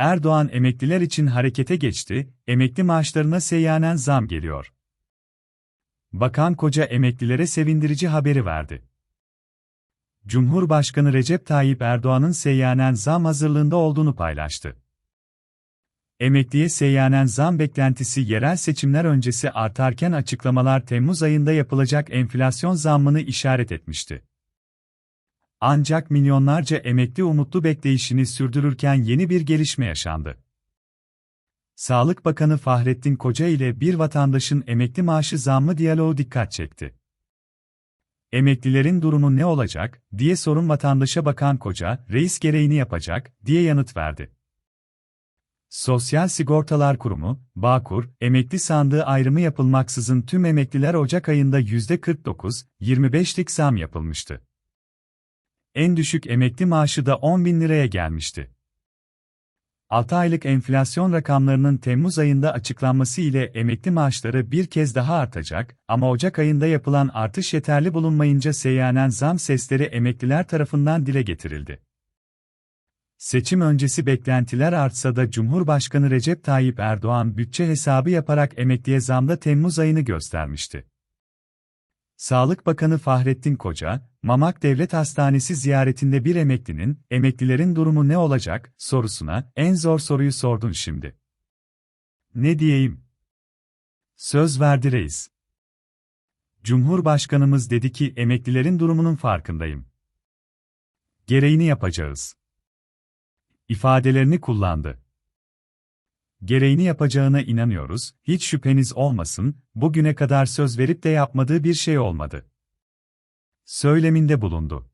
Erdoğan emekliler için harekete geçti, emekli maaşlarına seyyanen zam geliyor. Bakan Koca emeklilere sevindirici haberi verdi. Cumhurbaşkanı Recep Tayyip Erdoğan'ın seyyanen zam hazırlığında olduğunu paylaştı. Emekliye seyyanen zam beklentisi yerel seçimler öncesi artarken açıklamalar Temmuz ayında yapılacak enflasyon zammını işaret etmişti. Ancak milyonlarca emekli umutlu bekleyişini sürdürürken yeni bir gelişme yaşandı. Sağlık Bakanı Fahrettin Koca ile bir vatandaşın emekli maaşı zammı diyaloğu dikkat çekti. Emeklilerin durumu ne olacak, diye sorun vatandaşa bakan Koca, reis gereğini yapacak, diye yanıt verdi. Sosyal Sigortalar Kurumu, Bağkur, emekli sandığı ayrımı yapılmaksızın tüm emekliler Ocak ayında %49, 25'lik zam yapılmıştı. En düşük emekli maaşı da 10 bin liraya gelmişti. 6 aylık enflasyon rakamlarının Temmuz ayında açıklanması ile emekli maaşları bir kez daha artacak ama Ocak ayında yapılan artış yeterli bulunmayınca seyyanen zam sesleri emekliler tarafından dile getirildi. Seçim öncesi beklentiler artsa da Cumhurbaşkanı Recep Tayyip Erdoğan bütçe hesabı yaparak emekliye zamda Temmuz ayını göstermişti. Sağlık Bakanı Fahrettin Koca, Mamak Devlet Hastanesi ziyaretinde bir emeklinin, emeklilerin durumu ne olacak, sorusuna, en zor soruyu sordun şimdi. Ne diyeyim? Söz verdi reis. Cumhurbaşkanımız dedi ki emeklilerin durumunun farkındayım. Gereğini yapacağız. ifadelerini kullandı. Gereğini yapacağına inanıyoruz, hiç şüpheniz olmasın, bugüne kadar söz verip de yapmadığı bir şey olmadı. Söyleminde bulundu.